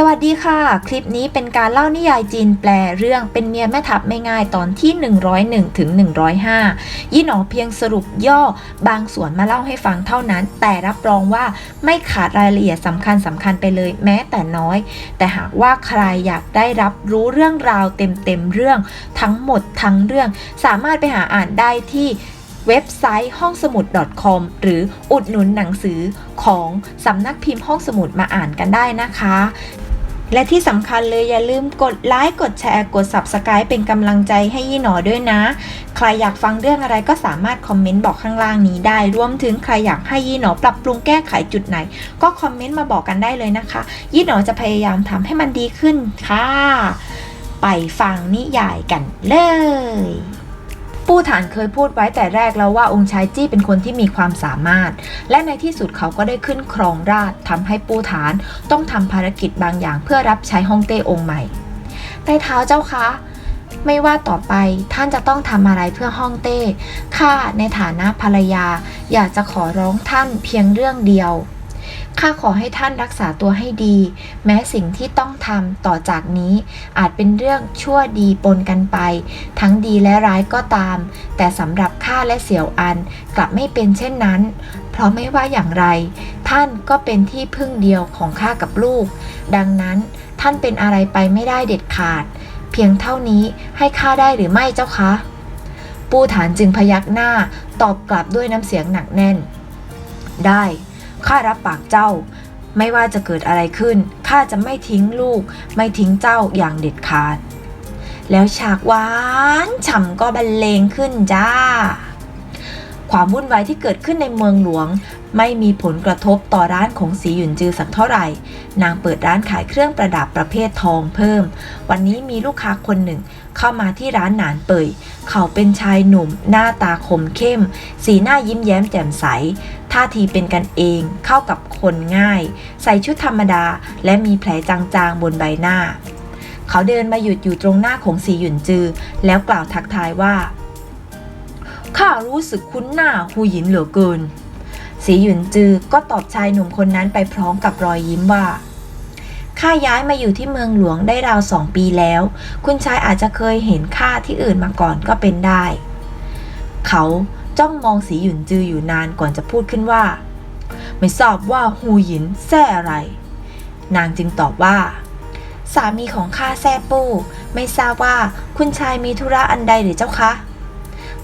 สวัสดีค่ะ คลิปนี้เป็นการเล่านิยายจีนแปลเรื่องเป็นเมียแม่ทัพไม่ง่ายตอนที่ 101ถึง105 ยี่หนอเพียงสรุปย่อบางส่วนมาเล่าให้ฟังเท่านั้น แต่รับรองว่าไม่ขาดรายละเอียดสำคัญสำคัญไปเลยแม้แต่น้อย แต่หากว่าใครอยากได้รับรู้เรื่องราวเต็มๆเรื่องทั้งหมดทั้งเรื่อง สามารถไปหาอ่านได้ที่ เว็บไซต์ห้องสมุด .com หรืออุดหนุนหนังสือของสำนักพิมพ์ห้องสมุดมาอ่านกันได้นะคะ และที่สำคัญเลยอย่าลืมกดไลค์กดแชร์กด Subscribe เป็นกำลังใจให้ยี่หนอด้วยนะ ใครอยากฟังเรื่องอะไรก็สามารถคอมเมนต์บอกข้างล่างนี้ได้ รวมถึงใครอยากให้ยี่หนอปรับปรุงแก้ไขจุดไหน ก็คอมเมนต์มาบอกกันได้เลยนะคะ ยี่หนอจะพยายามทำให้มันดีขึ้นค่ะไปฟังนิยายกันเลย ปู่ฐานเคยพูดไว้แต่แรกแล้วว่าองค์ชายจี้เป็นคนที่มีความสามารถ และในที่สุดเขาก็ได้ขึ้นครองราชย์ทำให้ปู่ฐานต้องทำภารกิจบางอย่างเพื่อรับใช้ฮ่องเต้องค์ใหม่ใต้เท้าเจ้าคะไม่ว่าต่อไปท่านจะต้องทำอะไรเพื่อฮ่องเต้ ข้าในฐานะภรรยา อยากจะขอร้องท่านเพียงเรื่องเดียว ข้าขอให้ท่านรักษาตัวให้ดี แม้สิ่งที่ต้องทำต่อจากนี้ อาจเป็นเรื่องชั่วดีปนกันไป ทั้งดีและร้ายก็ตาม แต่สำหรับข้าและเสี่ยวอันกลับไม่เป็นเช่นนั้น เพราะไม่ว่าอย่างไร ท่านก็เป็นที่พึ่งเดียวของข้ากับลูก ดังนั้นท่านเป็นอะไรไปไม่ได้เด็ดขาด เพียงเท่านี้ให้ข้าได้หรือไม่เจ้าคะปูฐานจึงพยักหน้าตอบกลับด้วยน้ำเสียงหนักแน่น ได้ ข้ารับปากเจ้า ไม่ว่าจะเกิดอะไรขึ้นข้าจะไม่ทิ้งลูก ไม่ทิ้งเจ้าอย่างเด็ดขาด แล้วฉากหวานฉ่ำก็บรรเลงขึ้นจ้า ความวุ่นวายที่เกิดขึ้นในเมืองหลวง ไม่มีผลกระทบต่อร้านของสีหยุนจือสักเท่าไหร่ นางเปิดร้านขายเครื่องประดับประเภททองเพิ่ม วันนี้มีลูกค้าคนหนึ่งเข้ามาที่ร้านหนานเปย เขาเป็นชายหนุ่ม หน้าตาคมเข้ม สีหน้ายิ้มแย้มแจ่มใส ท่าทีเป็นกันเองเข้ากับคนง่าย ใส่ชุดธรรมดา และมีแผลจางๆบนใบหน้า เขาเดินมาหยุดอยู่ตรงหน้าของสีหยุนจือ แล้วกล่าวทักทายว่า ข้ารู้สึกคุ้นหน้าหูหยินเหลือเกิน สีหยุนจือก็ตอบชายหนุ่มคนนั้นไปพร้อมกับรอยยิ้มว่าข้าย้ายมาอยู่ที่เมืองหลวงได้ราวสองปีแล้ว คุณชายอาจจะเคยเห็นข้าที่อื่นมาก่อนก็เป็นได้ เขา จ้องมองสีหยุนจืออยู่นานก่อนจะพูดขึ้นว่า ไม่ทราบว่าฮูหยินแซ่อะไร นางจึงตอบว่า สามีของข้าแซ่ปู้ ไม่ทราบว่าคุณชายมีธุระอันใดหรือเจ้าคะ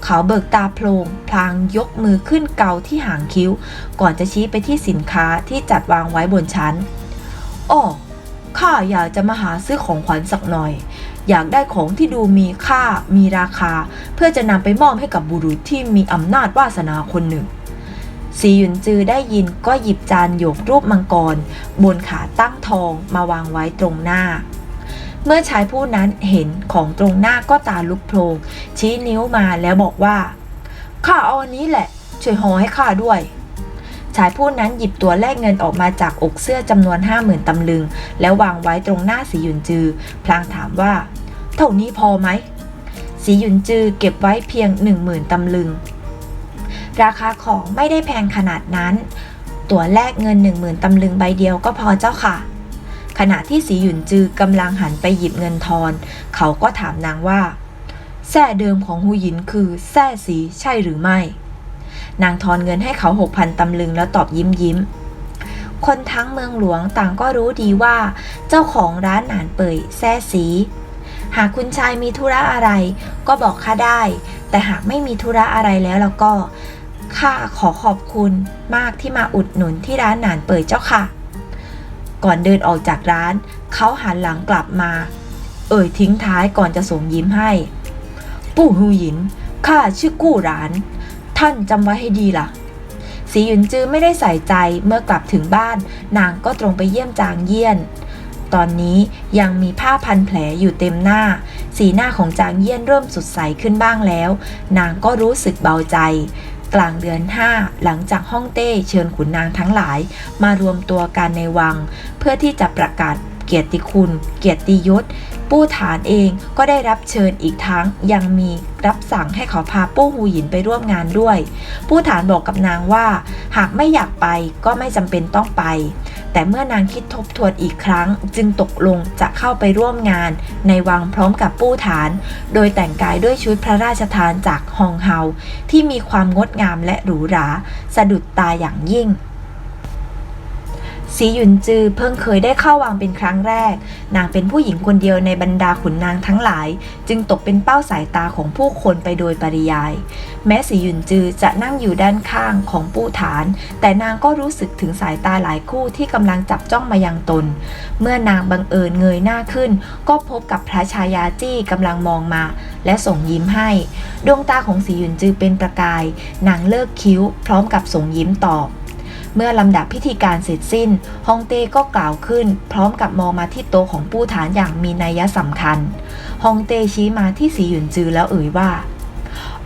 เขาเบิกตาโพลงพลางยกมือขึ้นเกาที่หางคิ้ว ก่อนจะชี้ไปที่สินค้าที่จัดวางไว้บนชั้นอ้อข้าอยากจะมาหาซื้อของขวัญสักหน่อย อยากได้ของที่ดูมีค่ามีราคา เพื่อจะนำไปมอบให้กับบุรุษที่มีอำนาจวาสนาคนหนึ่งสีหยุนจือได้ยินก็หยิบจานหยกรูปมังกร บนขาตั้งทองมาวางไว้ตรงหน้า เมื่อชายผู้นั้นเห็นของตรงหน้าก็ตาลุกโพลงชี้นิ้วมาแล้วบอกว่าข้าเอาอันนี้แหละ ช่วยห่อให้ข้าด้วย ชายผู้นั้นหยิบตัวแลกเงินออกมาจากอกเสื้อจำนวนห้าหมื่นตำลึง แล้ววางไว้ตรงหน้าสีหยุนจือ พลางถามว่า เท่านี้พอไหมสีหยุนจือเก็บไว้เพียงหนึ่งหมื่นตำลึง ราคาของไม่ได้แพงขนาดนั้น ตัวแลกเงินหนึ่งหมื่นตำลึงใบเดียวก็พอเจ้าค่ะ ขณะที่สีหยุนจือกำลังหันไปหยิบเงินทอน เขาก็ถามนางว่าแท่เดิมของหูหยินคือแท่สีใช่หรือไม่ นางทอนเงินให้เขาหกพันตำลึงแล้วตอบยิ้มยิ้ม คนทั้งเมืองหลวงต่างก็รู้ดีว่า เจ้าของร้านหนานเปยแท่สี หากคุณชายมีธุระอะไร ก็บอกข้าได้ แต่หากไม่มีธุระอะไรแล้วแล้วก็ข้าขอขอบคุณมากที่มาอุดหนุนที่ร้านหนานเปยเจ้าค่ะ ก่อนเดินออกจากร้าน เขาหันหลังกลับมา เอ่ยทิ้งท้ายก่อนจะส่งยิ้มให้ ปู่ฮูหยินข้าชื่อกู้หราน ท่านจำไว้ให้ดีล่ะ สีหยุนจือไม่ได้ใส่ใจเมื่อกลับถึงบ้าน นางก็ตรงไปเยี่ยมจางเยี่ยน ตอนนี้ยังมีผ้าพันแผลอยู่เต็มหน้า สีหน้าของจางเยี่ยนเริ่มสดใสขึ้นบ้างแล้ว นางก็รู้สึกเบาใจกลางเดือน 5 หลังจากฮ่องเต้เชิญขุนนางทั้งหลาย มารวมตัวกันในวัง เพื่อที่จะประกาศเกียรติคุณ เกียรติยศ ปู้ฐานเองก็ได้รับเชิญอีกทั้งยังมีรับสั่งให้เขาพาปู้หูหยินไปร่วมงานด้วย ปู้ฐานบอกกับนางว่า หากไม่อยากไปก็ไม่จำเป็นต้องไป แต่เมื่อนางคิดทบทวนอีกครั้ง จึงตกลงจะเข้าไปร่วมงาน ในวังพร้อมกับปู้ฐาน โดยแต่งกายด้วยชุดพระราชทานจากฮองเฮาที่มีความงดงามและหรูหรา สะดุดตาอย่างยิ่ง สีหยุนจือเพิ่งเคยได้เข้าวังเป็นครั้งแรก นางเป็นผู้หญิงคนเดียวในบรรดาขุนนางทั้งหลาย จึงตกเป็นเป้าสายตาของผู้คนไปโดยปริยาย แม้สีหยุนจือจะนั่งอยู่ด้านข้างของปู่ฐาน แต่นางก็รู้สึกถึงสายตาหลายคู่ที่กำลังจับจ้องมายังตน เมื่อนางบังเอิญเงยหน้าขึ้น ก็พบกับพระชายาจี้กำลังมองมา และส่งยิ้มให้ ดวงตาของสีหยุนจือเป็นประกาย นางเลิกคิ้ว พร้อมกับส่งยิ้มตอบ เมื่อลำดับพิธีการเสร็จสิ้นฮองเต้ก็กล่าวขึ้น พร้อมกับมองมาที่โต๊ะของผู้ฐานอย่างมีนัยสำคัญฮองเต้ชี้มาที่สีหยุนจือแล้วเอ่ยว่า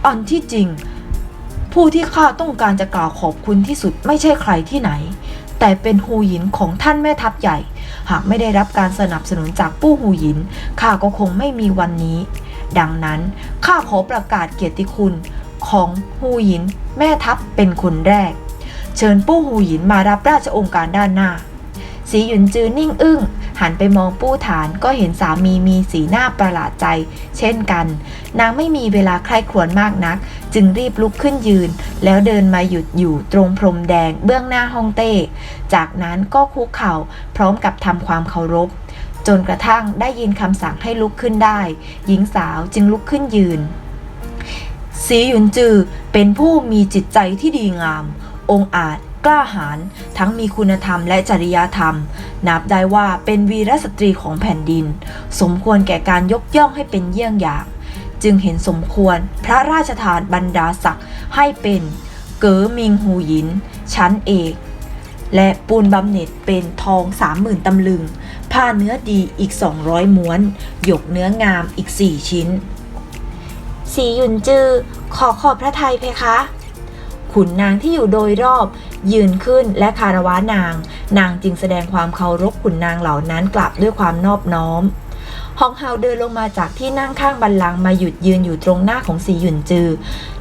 อันที่จริง ผู้ที่ข้าต้องการจะกล่าวขอบคุณที่สุดไม่ใช่ใครที่ไหน แต่เป็นฮูหยินของท่านแม่ทัพใหญ่ หากไม่ได้รับการสนับสนุนจากปู่ฮูหยินข้าก็คงไม่มีวันนี้ ดังนั้นข้าขอประกาศเกียรติคุณของฮูหยินแม่ทัพเป็นคนแรก เชิญปู่หูหยินมารับราชองค์การด้านหน้า สีหยุนจือนิ่งอึ้ง หันไปมองปู่ฐานก็เห็นสามีมีสีหน้าประหลาดใจ เช่นกัน นางไม่มีเวลาใคร่ครวญมากนัก จึงรีบลุกขึ้นยืน แล้วเดินมาหยุดอยู่ตรงพรมแดงเบื้องหน้าฮ่องเต้ จากนั้นก็คุกเข่าพร้อมกับทำความเคารพ จนกระทั่งได้ยินคำสั่งให้ลุกขึ้นได้ หญิงสาวจึงลุกขึ้นยืนสีหยุนจือเป็นผู้มีจิตใจที่ดีงาม องอาจ กล้าหาญทั้งมีคุณธรรมและจริยธรรม นับได้ว่าเป็นวีรสตรีของแผ่นดิน สมควรแก่การยกย่องให้เป็นเยี่ยงอย่าง จึงเห็นสมควรพระราชทานบรรดาศักดิ์ให้เป็นเก๋อมิงหูหยิน ชั้นเอก และปูนบำเหน็จเป็นทองสามหมื่นตำลึง ผ้าเนื้อดีอีก 200 ม้วน หยกเนื้องามอีก 4 ชิ้น สีหยุนจือ ขอขอบพระทัยเพคะ ขุนนางที่อยู่โดยรอบ ยืนขึ้นและคารวะนาง นางจึงแสดงความเคารพขุนนางเหล่านั้นกลับด้วยความนอบน้อมฮองเฮาเดินลงมาจากที่นั่งข้างบันลังมาหยุดยืนอยู่ตรงหน้าของสีหยุนจือ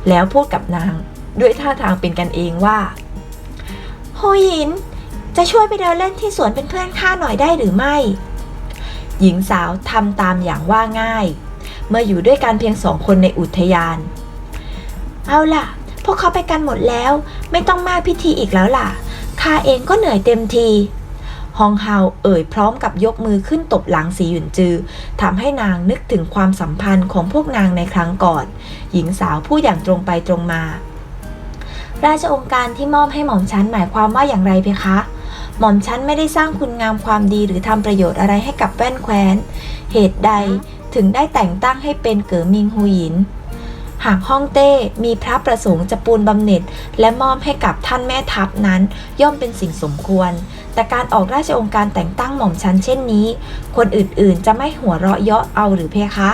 แล้วพูดกับนาง ด้วยท่าทางเป็นกันเองว่าโฮยิน จะช่วยไปเดินเล่นที่สวนเป็นเพื่อนข้าหน่อยได้หรือไม่ หญิงสาวทำตามอย่างว่าง่าย เมื่ออยู่ด้วยกันเพียงสองคนในอุทยาน เอาล่ะ วกเขาไปกันหมดแล้ว ไม่ต้องมากพิธีอีกแล้วล่ะข้าเองก็เหนื่อยเต็มทีฮองเฮาเอ่ยพร้อมกับยกมือขึ้นตบหลังสีหยุนจือทำให้นางนึกถึงความสัมพันธ์ของพวกนางในครั้งก่อน หญิงสาวพูดอย่างตรงไปตรงมา ราชองค์การที่มอบให้หม่อมฉันหมายความว่าอย่างไรเพคะ หม่อมฉันไม่ได้สร้างคุณงามความดีหรือทำประโยชน์อะไรให้กับแว่นแคว้น เหตุใดถึงได้แต่งตั้งให้เป็นเก๋อมิงฮูหยิน หากฮ่องเต้มีพระประสงค์จะปูนบำเหน็จ และมอบให้กับท่านแม่ทัพนั้น ย่อมเป็นสิ่งสมควร แต่การออกราชองค์การแต่งตั้งหม่อมชันเช่นนี้ คนอื่นๆ จะไม่หัวเราะเยาะเอาหรือเพคะ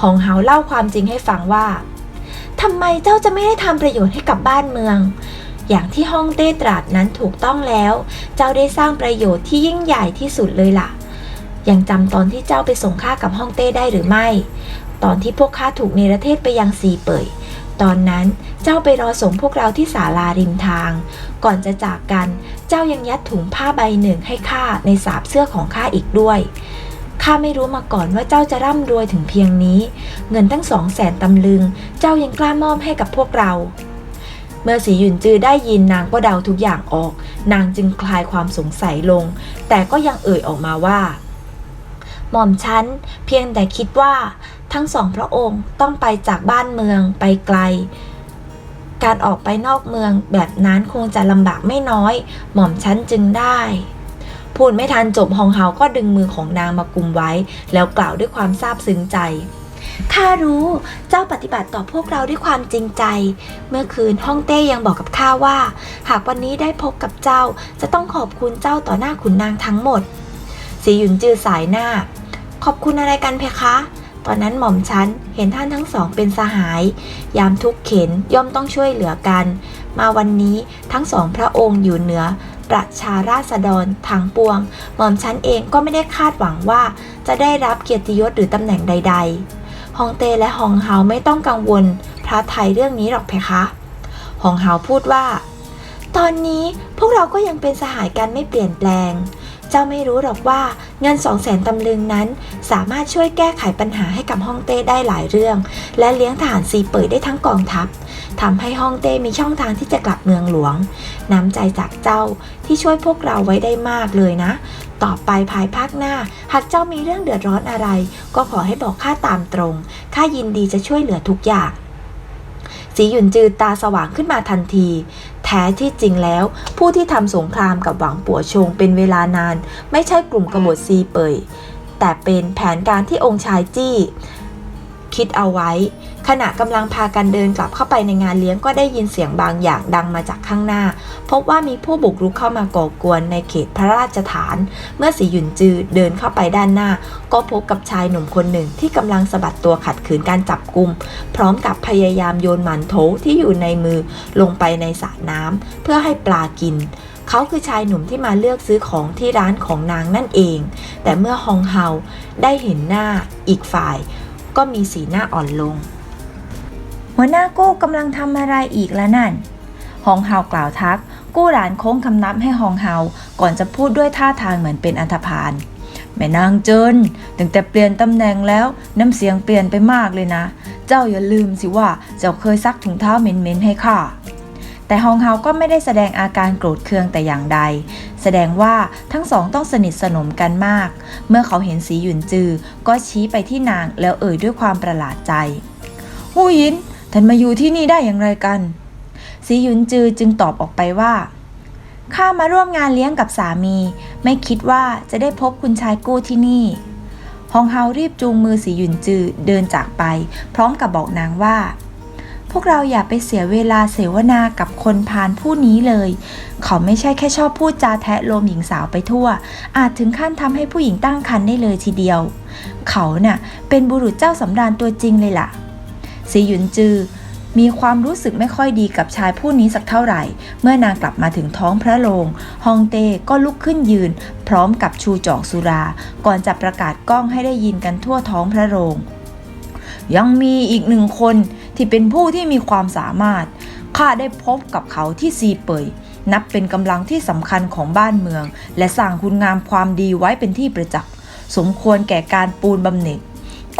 ฮองเฮาเล่าความจริงให้ฟังว่าทำไมเจ้าจะไม่ได้ทำประโยชน์ให้กับบ้านเมือง อย่างที่ฮ่องเต้ตรัสนั้นถูกต้องแล้ว เจ้าได้สร้างประโยชน์ที่ยิ่งใหญ่ที่สุดเลยล่ะ ยังจำตอนที่เจ้าไปส่งข้ากับฮ่องเต้ได้หรือไม่ ตอนที่พวกข้าถูกเนรเทศไปยังซีเป่ย ตอนนั้นเจ้าไปรอส่งพวกเราที่ศาลาริมทาง ก่อนจะจากกัน เจ้ายังยัดถุงผ้าใบหนึ่งให้ข้าในสาบเสื้อของข้าอีกด้วยข้าไม่รู้มาก่อนว่าเจ้าจะร่ำรวยถึงเพียงนี้ เงินตั้งสองแสนตำลึง เจ้ายังกล้ามอบให้กับพวกเรา เมื่อสีหยุนจือได้ยินนางก็เดาทุกอย่างออก นางจึงคลายความสงสัยลง แต่ก็ยังเอ่ยออกมาว่า หม่อมฉันเพียงแต่คิดว่าทั้งสองพระองค์ต้องไปจากบ้านเมืองไปไกล การออกไปนอกเมืองแบบนั้นคงจะลำบากไม่น้อย หม่อมฉันจึงได้ พูดไม่ทันจบฮองเฮาก็ดึงมือของนางมากุมไว้ แล้วกล่าวด้วยความซาบซึ้งใจข้ารู้เจ้าปฏิบัติต่อพวกเราด้วยความจริงใจ เมื่อคืนฮ่องเต้ยังบอกกับข้าว่า หากวันนี้ได้พบกับเจ้าจะต้องขอบคุณเจ้าต่อหน้าขุนนางทั้งหมดสีหยุนจือสายหน้า ขอบคุณอะไรกันเพคะตอนนั้นหม่อมฉันเห็นท่านทั้งสองเป็นสหาย ยามทุกข์เข็นย่อมต้องช่วยเหลือกัน มาวันนี้ทั้งสองพระองค์อยู่เหนือ ประชาราษฎรทั้งปวง หม่อมฉันเองก็ไม่ได้คาดหวังว่า จะได้รับเกียรติยศหรือตำแหน่งใด ๆ ฮองเต้และฮองเฮาไม่ต้องกังวล พระไทยเรื่องนี้หรอกเพคะ ฮองเฮาพูดว่า ตอนนี้พวกเราก็ยังเป็นสหายกันไม่เปลี่ยนแปลง จ้าไม่รู้หรอกว่าเงินสองแสนตำลึงนั้น สามารถช่วยแก้ไขปัญหาให้กับฮ่องเต้ได้หลายเรื่อง และเลี้ยงทหารซีเปิดได้ทั้งกองทัพทำให้ฮ่องเต้มีช่องทางที่จะกลับเมืองหลวง น้ำใจจากเจ้าที่ช่วยพวกเราไว้ได้มากเลยนะ ต่อไปภายภาคหน้า หากเจ้ามีเรื่องเดือดร้อนอะไร ก็ขอให้บอกข้าตามตรงข้ายินดีจะช่วยเหลือทุกอย่าง สีหยุนจือตาสว่างขึ้นมาทันที แท้ที่จริงแล้ว ผู้ที่ทำสงครามกับหวังปัวชงเป็นเวลานาน ไม่ใช่กลุ่มกบฏซีเปยแต่เป็นแผนการที่องค์ชายจี้ คิดเอาไว้ ขณะกำลังพากันเดินกลับเข้าไปในงานเลี้ยงก็ได้ยินเสียงบางอย่างดังมาจากข้างหน้า พบว่ามีผู้บุกรุกเข้ามาก่อกวนในเขตพระราชฐาน เมื่อสีหยุนจือเดินเข้าไปด้านหน้า ก็พบกับชายหนุ่มคนหนึ่งที่กำลังสะบัดตัวขัดขืนการจับกุม พร้อมกับพยายามโยนหมันโถที่อยู่ในมือลงไปในสระน้ำเพื่อให้ปลากินเขาคือชายหนุ่มที่มาเลือกซื้อของที่ร้านของนางนั่นเอง แต่เมื่อฮองเฮาได้เห็นหน้าอีกฝ่าย ก็มีสีหน้าอ่อนลง หัวหน้ากู้กำลังทำอะไรอีกแล้วนั่น ฮองเฮากล่าวทัก กู้หลานโค้งคำนับให้ฮองเฮา ก่อนจะพูดด้วยท่าทางเหมือนเป็นอันธพาล แม่นางเจินตั้งแต่เปลี่ยนตำแหน่งแล้วน้ำเสียงเปลี่ยนไปมากเลยนะ เจ้าอย่าลืมสิว่าเจ้าเคยซักถุงเท้าเหม็นๆให้ข้า แต่ฮองเฮาก็ไม่ได้แสดงอาการโกรธเคืองแต่อย่างใด แสดงว่าทั้งสองต้องสนิทสนมกันมาก เมื่อเขาเห็นสีหยุนจือ ก็ชี้ไปที่นางแล้วเอ่ยด้วยความประหลาดใจหูยินท่านมาอยู่ที่นี่ได้อย่างไรกัน สีหยุนจือจึงตอบออกไปว่าข้ามาร่วมงานเลี้ยงกับสามี ไม่คิดว่าจะได้พบคุณชายกู้ที่นี่ฮองเฮารีบจูงมือสีหยุนจือเดินจากไป พร้อมกับบอกนางว่า พวกเราอย่าไปเสียเวลาเสวนากับคนพาลผู้นี้เลย เขาไม่ใช่แค่ชอบพูดจาแทะโลมหญิงสาวไปทั่ว อาจถึงขั้นทำให้ผู้หญิงตั้งครรภ์ได้เลยทีเดียว เขาน่ะเป็นบุรุษเจ้าสำราญตัวจริงเลยล่ะสีหยุนจือมีความรู้สึกไม่ค่อยดีกับชายผู้นี้สักเท่าไหร่ เมื่อนางกลับมาถึงท้องพระโรงฮองเต้ก็ลุกขึ้นยืน พร้อมกับชูจอกสุรา ก่อนจะประกาศกล้องให้ได้ยินกันทั่วท้องพระโรง ยังมีอีกหนึ่งคน ที่เป็นผู้ที่มีความสามารถ ข้าได้พบกับเขาที่ซีเปย นับเป็นกำลังที่สำคัญของบ้านเมือง และสร้างคุณงามความดีไว้เป็นที่ประจักษ์ สมควรแก่การปูนบำเหน็จ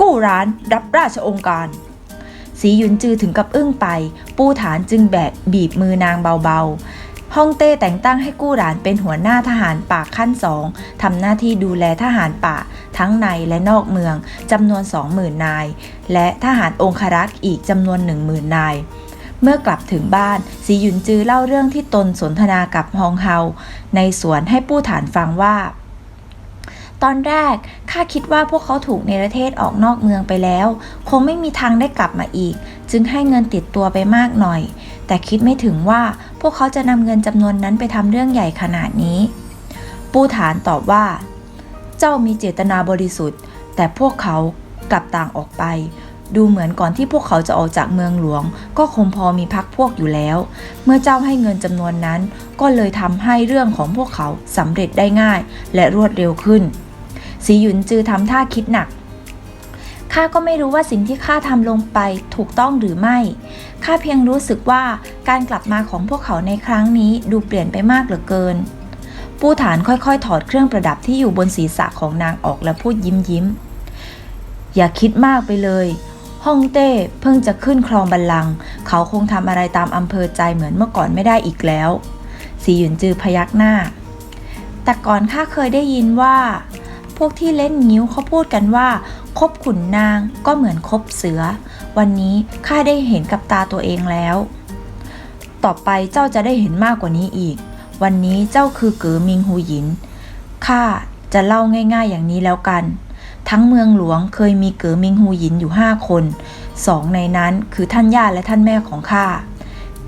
กู้ร้านรับราชองค์การสีหยุนจือถึงกับอึ้งไป ปูฐานจึงแบกบีบมือนางเบาๆ ฮ่องเต้แต่งตั้งให้กู้หลานเป็นหัวหน้าทหารป่าขั้นสองทำหน้าที่ดูแลทหารป่าทั้งในและนอกเมืองจำนวน 20,000 นาย และทหารองครักษ์อีกจำนวน 10,000 นายเมื่อกลับถึงบ้านสีหยุนจือเล่าเรื่องที่ตนสนทนากับฮองเฮา ในสวนให้ปู้ฐานฟังว่า ตอนแรกข้าคิดว่าพวกเขาถูกเนรเทศออกนอกเมืองไปแล้ว คงไม่มีทางได้กลับมาอีก จึงให้เงินติดตัวไปมากหน่อย แต่คิดไม่ถึงว่าพวกเขาจะนำเงินจำนวนนั้นไปทำเรื่องใหญ่ขนาดนี้ ปูฐานตอบว่า เจ้ามีเจตนาบริสุทธิ์ แต่พวกเขากลับต่างออกไป ดูเหมือนก่อนที่พวกเขาจะออกจากเมืองหลวง ก็คงพอมีพักพวกอยู่แล้ว เมื่อเจ้าให้เงินจำนวนนั้น ก็เลยทำให้เรื่องของพวกเขาสำเร็จได้ง่าย และรวดเร็วขึ้นสีหยุนจือทำท่าคิดหนัก ข้าก็ไม่รู้ว่าสิ่งที่ข้าทำลงไปถูกต้องหรือไม่ ข้าเพียงรู้สึกว่าการกลับมาของพวกเขาในครั้งนี้ดูเปลี่ยนไปมากเหลือเกิน ปู้ฐานค่อยๆ ถอดเครื่องประดับที่อยู่บนศีรษะของนางออกและพูดยิ้มยิ้ม อย่าคิดมากไปเลยฮ่องเต้เพิ่งจะขึ้นครองบัลลังก์เขาคงทำอะไรตามอำเภอใจเหมือนเมื่อก่อนไม่ได้อีกแล้วสีหยุนจือพยักหน้า แต่ก่อนข้าเคยได้ยินว่า พวกที่เล่นงิ้วเขาพูดกันว่า คบขุนนางก็เหมือนคบเสือ วันนี้ข้าได้เห็นกับตาตัวเองแล้ว ต่อไปเจ้าจะได้เห็นมากกว่านี้อีก วันนี้เจ้าคือเก๋อมิงฮูหยินข้าจะเล่าง่ายๆอย่างนี้แล้วกัน ทั้งเมืองหลวงเคยมีเก๋อมิงฮูหยินอยู่ห้าคนสองในนั้นคือท่านย่าและท่านแม่ของข้า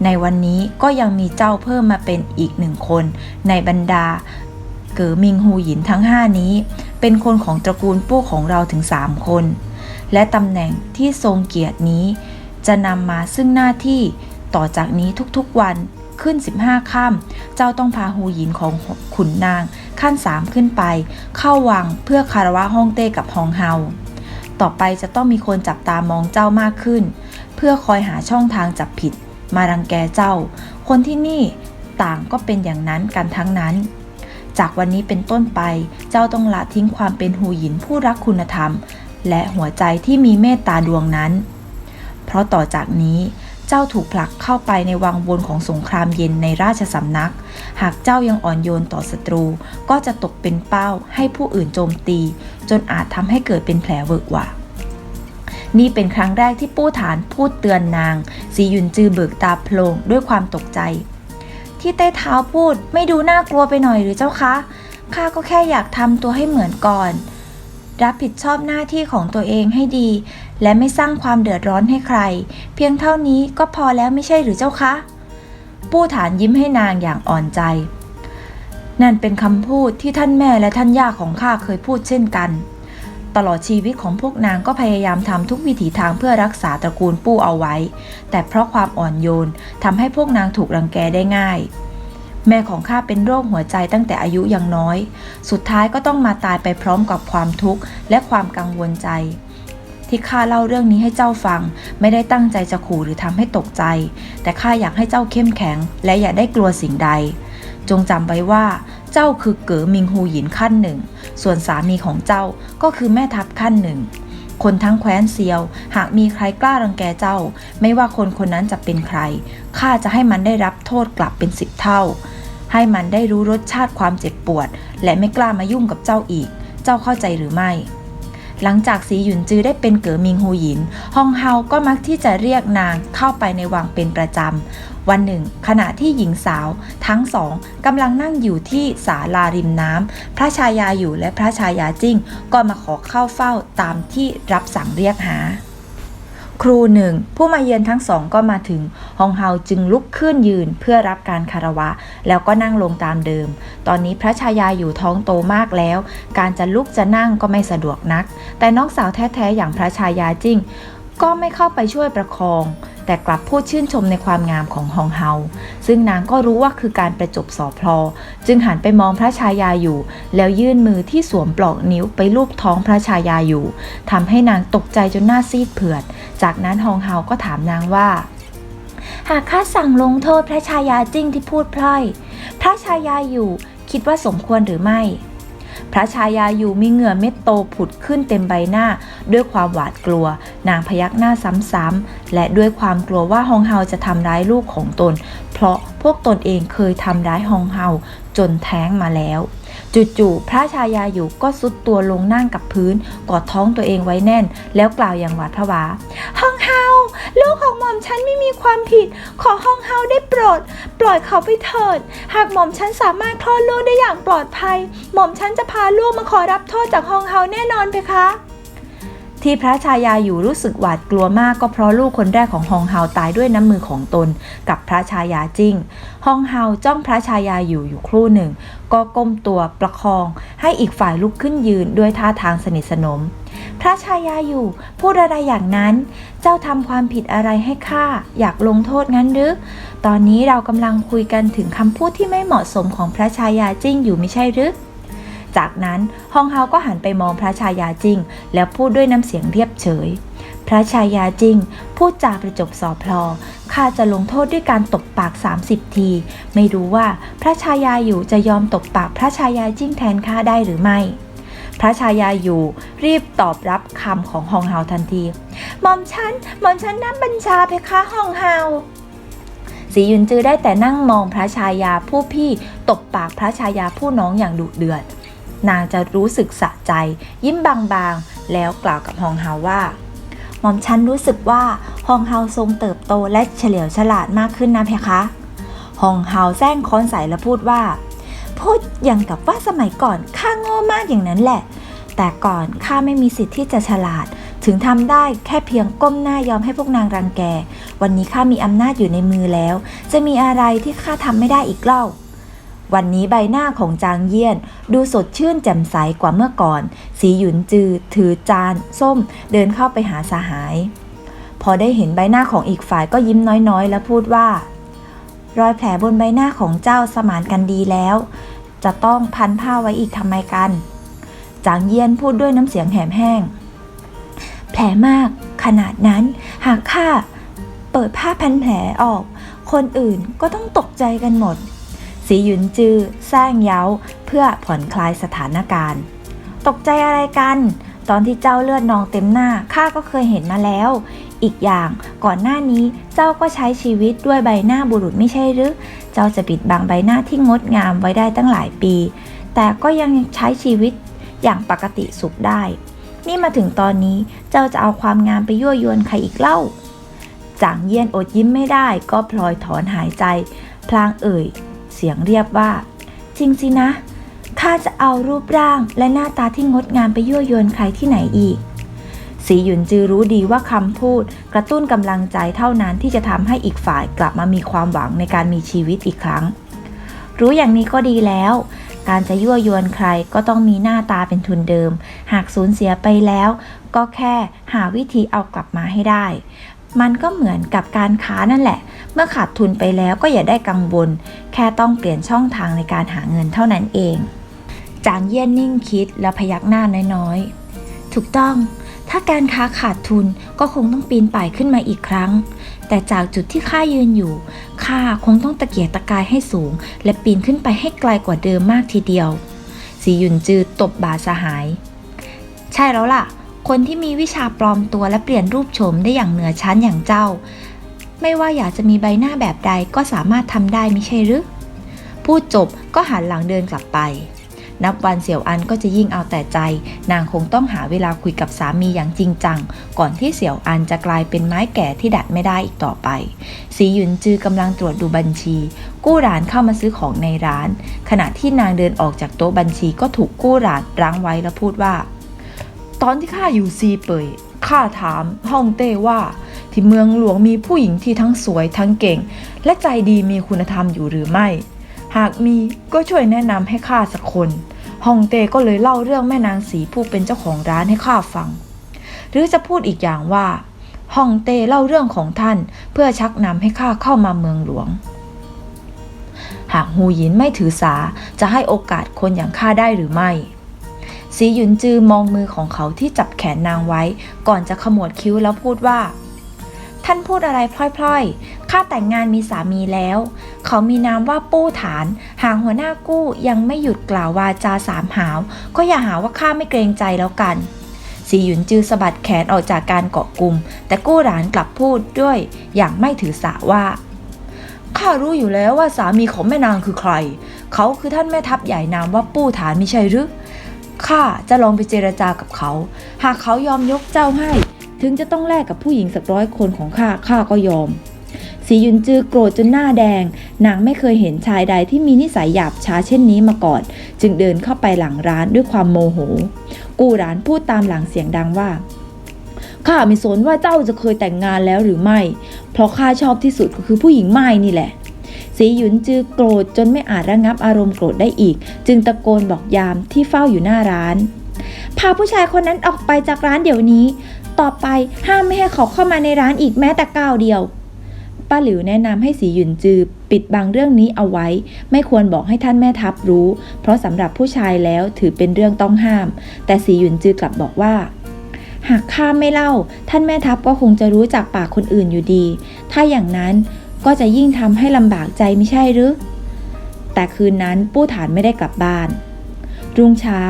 ในวันนี้ก็ยังมีเจ้าเพิ่มมาเป็นอีกหนึ่งคน ในบรรดาเก๋อมิงฮูหยินทั้งห้านี้ เป็นคนของตระกูลปู่ของเราถึงสามคน และตำแหน่งที่ทรงเกียรตินี้ จะนำมาซึ่งหน้าที่ต่อจากนี้ทุกๆวันขึ้น 15ค่ำเจ้าต้องพาหูหยินของขุนนางขั้นสามขึ้นไป เข้าวังเพื่อคารวะฮ่องเต้กับฮองเฮาต่อไปจะต้องมีคนจับตามองเจ้ามากขึ้น เพื่อคอยหาช่องทางจับผิด มารังแกเจ้า คนที่นี่ต่างก็เป็นอย่างนั้นกันทั้งนั้น จากวันนี้เป็นต้นไป เจ้าต้องละทิ้งความเป็นหูหยินผู้รักคุณธรรม และหัวใจที่มีเมตตาดวงนั้น เพราะต่อจากนี้เจ้าถูกผลักเข้าไปในวังวนของสงครามเย็นในราชสำนัก หากเจ้ายังอ่อนโยนต่อศัตรู ก็จะตกเป็นเป้าให้ผู้อื่นโจมตี จนอาจทำให้เกิดเป็นแผลเวอะหวะนี่เป็นครั้งแรกที่ปู้ฐานพูดเตือนนางสียุนจือเบิกตาโพลงด้วยความตกใจ ที่ใต้เท้าพูดไม่ดูน่ากลัวไปหน่อยหรือเจ้าคะข้าก็แค่อยากทำตัวให้เหมือนก่อน รับผิดชอบหน้าที่ของตัวเองให้ดี และไม่สร้างความเดือดร้อนให้ใคร เพียงเท่านี้ก็พอแล้วไม่ใช่หรือเจ้าคะปู้ฐานยิ้มให้นางอย่างอ่อนใจ นั่นเป็นคำพูดที่ท่านแม่และท่านย่าของข้าเคยพูดเช่นกัน ตลอดชีวิตของพวกนางก็พยายามทำทุกวิถีทางเพื่อรักษาตระกูลปู้เอาไว้ แต่เพราะความอ่อนโยนทำให้พวกนางถูกรังแกได้ง่าย แม่ของข้าเป็นโรคหัวใจตั้งแต่อายุยังน้อย สุดท้ายก็ต้องมาตายไปพร้อมกับความทุกข์และความกังวลใจ ที่ข้าเล่าเรื่องนี้ให้เจ้าฟัง ไม่ได้ตั้งใจจะขู่หรือทำให้ตกใจ แต่ข้าอยากให้เจ้าเข้มแข็ง และอย่าได้กลัวสิ่งใด จงจำไว้ว่า เจ้าคือเก๋อมิงฮูหยินขั้นหนึ่ง ส่วนสามีของเจ้าก็คือแม่ทัพขั้นหนึ่ง คนทั้งแคว้นเซียว หากมีใครกล้ารังแกเจ้า ไม่ว่าคนคนนั้นจะเป็นใคร ข้าจะให้มันได้รับโทษกลับเป็นสิบเท่า ให้มันได้รู้รสชาติความเจ็บปวด และไม่กล้ามายุ่งกับเจ้าอีก เจ้าเข้าใจหรือไม่ หลังจากสีหยุนจือได้เป็นเก๋อมิงฮูหยินฮองเฮาก็มักที่จะเรียกนางเข้าไปในวังเป็นประจำ วันหนึ่ง ขณะที่หญิงสาวทั้งสองกำลังนั่งอยู่ที่ศาลาริมน้ำพระชายาอยู่และพระชายาจิ้งก็มาขอเข้าเฝ้าตามที่รับสั่งเรียกหา ครูหนึ่ง ผู้มาเยือนทั้งสองก็มาถึงฮองเฮาจึงลุกขึ้นยืนเพื่อรับการคารวะ แล้วก็นั่งลงตามเดิม ตอนนี้พระชายาอยู่ท้องโตมากแล้ว การจะลุกจะนั่งก็ไม่สะดวกนัก แต่น้องสาวแท้ๆอย่างพระชายาจริง ก็ไม่เข้าไปช่วยประคอง แต่กลับพูดชื่นชมในความงามของฮองเฮา ซึ่งนางก็รู้ว่าคือการประจบสอพลอ จึงหันไปมองพระชายาอยู่ แล้วยื่นมือที่สวมปลอกนิ้วไปลูบท้องพระชายาอยู่ทำให้นางตกใจจนหน้าซีดเผือด จากนั้นฮองเฮาก็ถามนางว่า หากข้าสั่งลงโทษพระชายาจริงที่พูดพร่อย พระชายาอยู่คิดว่าสมควรหรือไม่ พระชายาอยู่มีเหงื่อเม็ดโตผุดขึ้นเต็มใบหน้า ด้วยความหวาดกลัว นางพยักหน้าซ้ำๆและด้วยความกลัวว่าฮองเฮาจะทำร้ายลูกของตน เพราะพวกตนเองเคยทำร้ายฮองเฮาจนแท้งมาแล้ว จู่ๆพระชายาอยู่ก็ซุดตัวลงนั่งกับพื้น กอดท้องตัวเองไว้แน่น แล้วกล่าวอย่างหวาดผวาฮองเฮาลูกของหม่อมฉันไม่มีความผิด ขอฮองเฮาได้โปรด ปล่อยเขาไปเถิด หากหม่อมฉันสามารถคลอดลูกได้อย่างปลอดภัย หม่อมฉันจะพาลูกมาขอรับโทษจากฮองเฮาแน่นอนเพคะ ที่พระชายาอยู่รู้สึกหวาดกลัวมากก็เพราะลูกคนแรกของฮองเฮาตายด้วยน้ำมือของตน กับพระชายาจิ้งฮองเฮาจ้องพระชายาอยู่อยู่ครู่หนึ่ง ก็ก้มตัวประคอง ให้อีกฝ่ายลุกขึ้นยืนด้วยท่าทางสนิทสนม พระชายาอยู่พูดอะไรอย่างนั้น เจ้าทำความผิดอะไรให้ข้าอยากลงโทษงั้นหรือ ตอนนี้เรากำลังคุยกันถึงคำพูดที่ไม่เหมาะสมของพระชายาจิ้งอยู่ไม่ใช่หรือ จากนั้นฮองเฮาก็หันไปมองพระชายาจิ้งแล้วพูดด้วยน้ำเสียงเรียบเฉย พระชายาจิ้งพูดจาประจบสอพลอข้าจะลงโทษด้วยการตบปาก 30 ที ไม่รู้ว่าพระชายาอยู่จะยอมตบปากพระชายาจิ้งแทนข้าได้หรือไม่ พระชายาอยู่รีบตอบรับคำของฮองเฮาทันทีหม่อมฉันหม่อมฉันนับบัญชาเพคะฮองเฮาสียุนจือได้แต่นั่งมองพระชายาผู้พี่ตบปากพระชายาผู้น้องอย่างดุเดือด นางจะรู้สึกสะใจ ยิ้มบางๆ แล้วกล่าวกับฮองเฮาว่า หม่อมฉันรู้สึกว่าฮองเฮาทรงเติบโตและเฉลียวฉลาดมากขึ้นนะเพคะฮองเฮาแซงค้อนใส่และพูดว่า พูดอย่างกับว่าสมัยก่อนข้าโง่มากอย่างนั้นแหละ แต่ก่อนข้าไม่มีสิทธิ์ที่จะฉลาด ถึงทำได้แค่เพียงก้มหน้ายอมให้พวกนางรังแก วันนี้ข้ามีอำนาจอยู่ในมือแล้ว จะมีอะไรที่ข้าทำไม่ได้อีกเล่า วันนี้ใบหน้าของจางเยี่ยน ดูสดชื่นแจ่มใสกว่าเมื่อก่อน สีหยุนจือ ถือจาน ส้ม เดินเข้าไปหาสหาย พอได้เห็นใบหน้าของอีกฝ่ายก็ยิ้มน้อยๆ แล้วพูดว่า รอยแผลบนใบหน้าของเจ้าสมานกันดีแล้ว จะต้องพันผ้าไว้อีกทำไมกัน จางเยี่ยนพูดด้วยน้ำเสียงแหบแห้ง แผลมาก ขนาดนั้น หากข้าเปิดผ้าพันแผลออก คนอื่นก็ต้องตกใจกันหมด สีหยุนจือสร้างเย้าเพื่อผ่อนคลายสถานการณ์ ตกใจอะไรกัน ตอนที่เจ้าเลือดนองเต็มหน้าข้าก็เคยเห็นมาแล้ว อีกอย่างก่อนหน้านี้เจ้าก็ใช้ชีวิตด้วยใบหน้าบุรุษไม่ใช่หรือ เจ้าจะปิดบังใบหน้าที่งดงามไว้ได้ตั้งหลายปี แต่ก็ยังใช้ชีวิตอย่างปกติสุขได้ นี่มาถึงตอนนี้เจ้าจะเอาความงามไปยั่วยวนใครอีกเล่าจางเยียนอดยิ้มไม่ได้ก็พลอยถอนหายใจ พลางเอ่ย เสียงเรียบว่า จริงสินะ ข้าจะเอารูปร่างและหน้าตาที่งดงามไปยั่วยวนใครที่ไหนอีก สีหยุนจือรู้ดีว่าคำพูด กระตุ้นกำลังใจเท่านั้นที่จะทำให้อีกฝ่ายกลับมามีความหวังในการมีชีวิตอีกครั้ง รู้อย่างนี้ก็ดีแล้ว การจะยั่วยวนใครก็ต้องมีหน้าตาเป็นทุนเดิม หากสูญเสียไปแล้ว ก็แค่หาวิธีเอากลับมาให้ได้ มันก็เหมือนกับการค้านั่นแหละ เมื่อขาดทุนไปแล้วก็อย่าได้กังวล แค่ต้องเปลี่ยนช่องทางในการหาเงินเท่านั้นเอง จางเยี่ยนนิ่งคิดแล้วพยักหน้าน้อยๆ ถูกต้อง ถ้าการค้าขาดทุนก็คงต้องปีนป่ายขึ้นมาอีกครั้ง แต่จากจุดที่ข้ายืนอยู่ ข้าคงต้องตะเกียกตะกายให้สูง และปีนขึ้นไปให้ไกลกว่าเดิมมากทีเดียวสีหยุนจือตบบาสหาย ใช่แล้วล่ะ คนที่มีวิชาปลอมตัวและเปลี่ยนรูปโฉมได้อย่างเหนือชั้นอย่างเจ้า ไม่ว่าอยากจะมีใบหน้าแบบใดก็สามารถทำได้ไม่ใช่หรือพูดจบก็หันหลังเดินกลับไป นับวันเสี่ยวอันก็จะยิ่งเอาแต่ใจ นางคงต้องหาเวลาคุยกับสามีอย่างจริงจัง ก่อนที่เสี่ยวอันจะกลายเป็นไม้แก่ที่ดัดไม่ได้อีกต่อไป สีหยุนจือกำลังตรวจดูบัญชี กู้ร้านเข้ามาซื้อของในร้าน ขณะที่นางเดินออกจากโต๊ะบัญชีก็ถูกกู้ร้านรั้งไว้แล้วพูดว่า ตอนที่ข้าอยู่ซีเปยข้าถามฮ่องเต้ว่า ที่เมืองหลวงมีผู้หญิงที่ทั้งสวยทั้งเก่ง และใจดีมีคุณธรรมอยู่หรือไม่ หากมีก็ช่วยแนะนำให้ข้าสักคนฮ่องเต้ก็เลยเล่าเรื่องแม่นางสีผู้เป็นเจ้าของร้านให้ข้าฟัง หรือจะพูดอีกอย่างว่าฮ่องเต้เล่าเรื่องของท่านเพื่อชักนำให้ข้าเข้ามาเมืองหลวง หากฮูหยินไม่ถือสาจะให้โอกาสคนอย่างข้าได้หรือไม่ สีหยุนจือมองมือของเขาที่จับแขนนางไว้ ก่อนจะขมวดคิ้วแล้วพูดว่า ท่านพูดอะไรพล่อยๆ ข้าแต่งงานมีสามีแล้ว เขามีนามว่าปู้ฐาน หากหัวหน้ากู้ยังไม่หยุดกล่าววาจาสามหาว ก็อย่าหาว่าข้าไม่เกรงใจแล้วกันสีหยุนจือสะบัดแขนออกจากการเกาะกลุ่ม แต่กู้หลานกลับพูดด้วย อย่างไม่ถือสาว่า ข้ารู้อยู่แล้วว่าสามีของแม่นางคือใคร เขาคือท่านแม่ทัพใหญ่นามว่าปู้ฐานไม่ใช่หรือ ข้าจะลองไปเจรจากับเขา หากเขายอมยกเจ้าให้ ถึงจะต้องแลกกับผู้หญิงสักร้อยคนของข้าข้าก็ยอมสียุนจือโกรธจนหน้าแดง นางไม่เคยเห็นชายใดที่มีนิสัยหยาบช้าเช่นนี้มาก่อน จึงเดินเข้าไปหลังร้านด้วยความโมโห กู้ร้านพูดตามหลังเสียงดังว่าข้าไม่สนว่าเจ้าจะเคยแต่งงานแล้วหรือไม่ เพราะข้าชอบที่สุดก็คือผู้หญิงไม้นี่แหละ สีหยุนจือโกรธจนไม่อาจระงับอารมณ์โกรธได้อีก จึงตะโกนบอกยามที่เฝ้าอยู่หน้าร้าน พาผู้ชายคนนั้นออกไปจากร้านเดี๋ยวนี้ ต่อไปห้ามไม่ให้เขาเข้ามาในร้านอีกแม้แต่ก้าวเดียวป้าหลิวแนะนำให้สีหยุนจือปิดบังเรื่องนี้เอาไว้ ไม่ควรบอกให้ท่านแม่ทัพรู้ เพราะสำหรับผู้ชายแล้วถือเป็นเรื่องต้องห้าม แต่สีหยุนจือกลับบอกว่า หากข้าไม่เล่า ท่านแม่ทัพก็คงจะรู้จากปากคนอื่นอยู่ดี ถ้าอย่างนั้น ก็จะยิ่งทำให้ลำบากใจไม่ใช่หรือ แต่คืนนั้นปู้ฐานไม่ได้กลับบ้าน รุ่งเช้า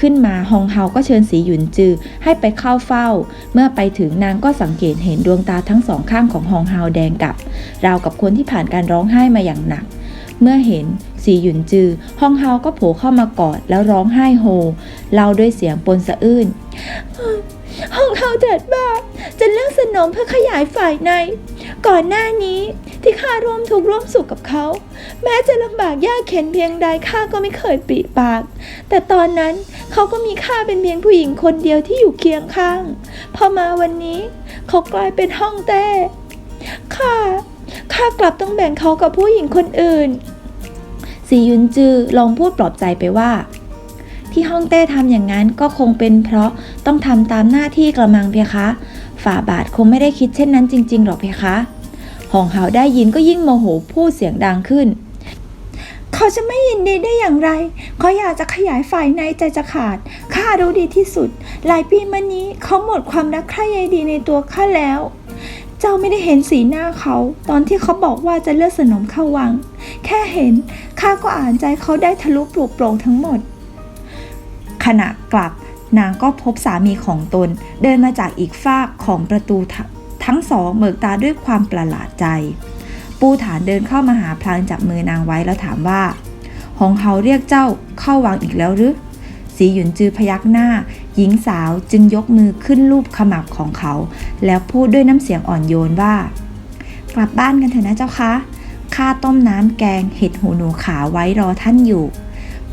ขึ้นมาฮองเฮาก็เชิญสีหยุนจือให้ไปเข้าเฝ้า เมื่อไปถึงนางก็สังเกตเห็นดวงตาทั้งสองข้างของฮองเฮาแดงกับ ราวกับคนที่ผ่านการร้องไห้มาอย่างหนัก เมื่อเห็นสีหยุนจือฮองเฮาก็โผล่เข้ามากอดแล้วร้องไห้โฮเล่าด้วยเสียงปนสะอื้นห้องเฮาเถิดบ้าจะเลือกสนมเพื่อขยายฝ่ายใน ก่อนหน้านี้ที่ข้าร่วมทุกข์ร่วมสุขกับเขา แม้จะลำบากยากเข็นเพียงใดข้าก็ไม่เคยปริปาก แต่ตอนนั้นเขาก็มีข้าเป็นเพียงผู้หญิงคนเดียวที่อยู่เคียงข้าง พอมาวันนี้เขากลายเป็นห้องเต้ข้าข้ากลับต้องแบ่งเขากับผู้หญิงคนอื่นสียุนจือลองพูดปลอบใจไปว่า ที่ห้องเต้ทำอย่างนั้นก็คงเป็นเพราะต้องทำตามหน้าที่กระมังเพคะ ฝ่าบาทคงไม่ได้คิดเช่นนั้นจริง ๆ หรอกเพคะหองหาวได้ยินก็ยิ่งโมโหพูดเสียงดังขึ้น เขาจะไม่ยินดีได้อย่างไร เขาอยากจะขยายฝ่ายในใจจะขาด ข้ารู้ดีที่สุด หลายปีมานี้เขาหมดความรักใคร่ใยดีในตัวข้าแล้ว เจ้าไม่ได้เห็นสีหน้าเขา ตอนที่เขาบอกว่าจะเลือกสนมเข้าวัง แค่เห็นข้าก็อ่านใจเขาได้ทะลุปลุกโปร่งทั้งหมด ขณะกลับ นางก็พบสามีของตน เดินมาจากอีกฝากของประตูททั้งสองเบิกตาด้วยความประหลาดใจ ปูฐานเดินเข้ามาหาพลางจับมือนางไว้แล้วถามว่า หงเฮาเรียกเจ้าเข้าวังอีกแล้วหรือสีหยุนจือพยักหน้า หญิงสาวจึงยกมือขึ้นรูปขมับของเขา แล้วพูดด้วยน้ำเสียงอ่อนโยนว่า กลับบ้านกันเถอะนะเจ้าคะข้าต้มน้ำแกงเห็ดหูหนูขาวไว้รอท่านอยู่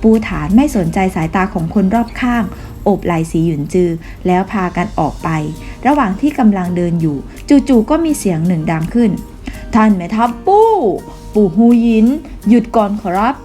ปูฐานไม่สนใจสายตาของคนรอบข้าง อบไหล่สีหยุนจือ แล้วพากันออกไป ระหว่างที่กำลังเดินอยู่ จู่ๆก็มีเสียงหนึ่งดังขึ้น ท่านแม่ทัพปู้ ปู่ฮูยิน หยุดก่อนขอรับ